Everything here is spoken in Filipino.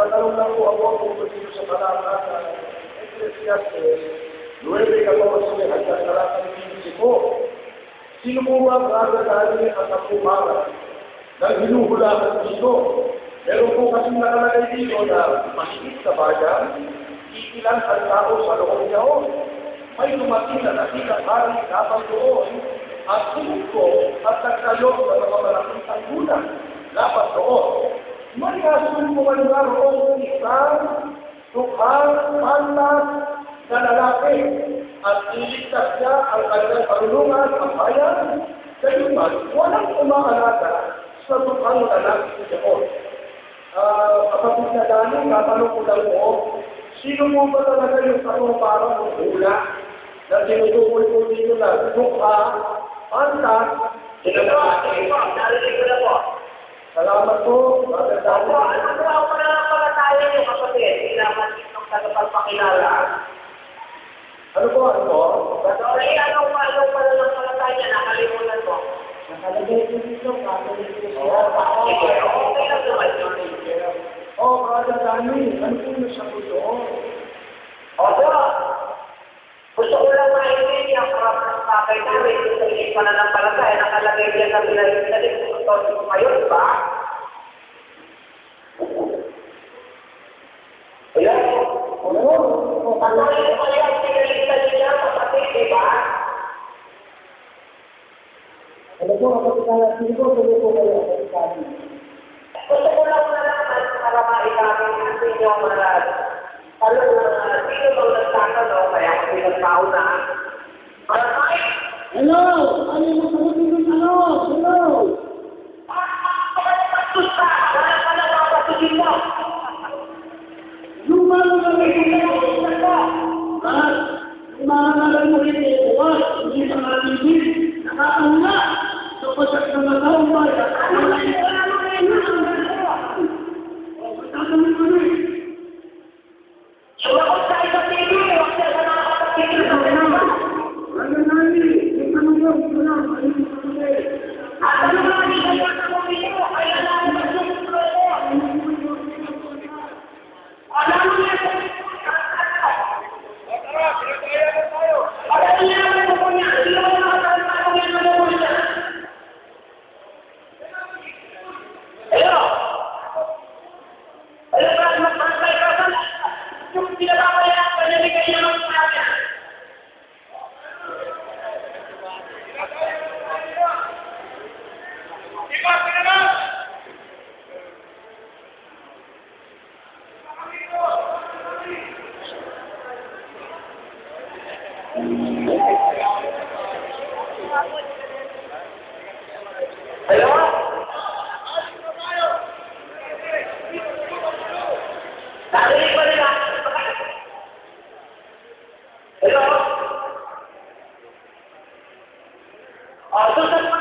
Nagtatanong lang po ako tungkol dito sa talata sa Ecclesiastes 9.14 hanggang talatang 15 po. Sino po ba gagawin ang kapumaran ng hinuhulaan dito? Meron po kasi nakalagay dito na mahigit sa bayan, iilan ang tao sa loob niya o. May dumating na nakita hari dapat doon at sumuko at nagkalog sa mga malaking tanggulan dapat doon. Man naroon isang tukhang pantas na lalaki at iligtas niya ang kanyang karunungan ang bayan. Kayuman, walang umaalaga sa tukhang lalaki doon. Ah, kapatid na dami, tatanong ko lang po, sino mo ba talaga yung katumparan ng hula na tinutukoy ko dito na dukha, pantas, Sige po, sige po, narinig ko na po. Salamat po, ano po ako na lang pala tayo yung kapatid. Kailangan itong tagapagpakilala. Ano po, ano po? Sorry, anong pa, anong pala lang pala tayo niya, nakalimutan mo. Nakalagay ko dito, Catholic Oo, sige, okay lang naman yun. Oh, Brother Daniel, ano po yung sa doon? Opo, gusto ko lang maintindihan para sa kakay namin sa isip pa na ng palagay, nakalagay diyan na pinag-isalit kung ito ko di ba? Ayan. Oo, oo. Ano yung pala yung pinag-isalit niya, kapatid, di po, kapatid na sino po, tuloy po kayo, kapatid Daniel. Gusto ko lang malaman para maisabi ng inyo mga ano na sino bang nagtatanong kaya ako pinagtao na. Para tayo, Hello! Ano yung masagot ng ano? Hello! তাদেরই করে অর্থ সম্পর্কে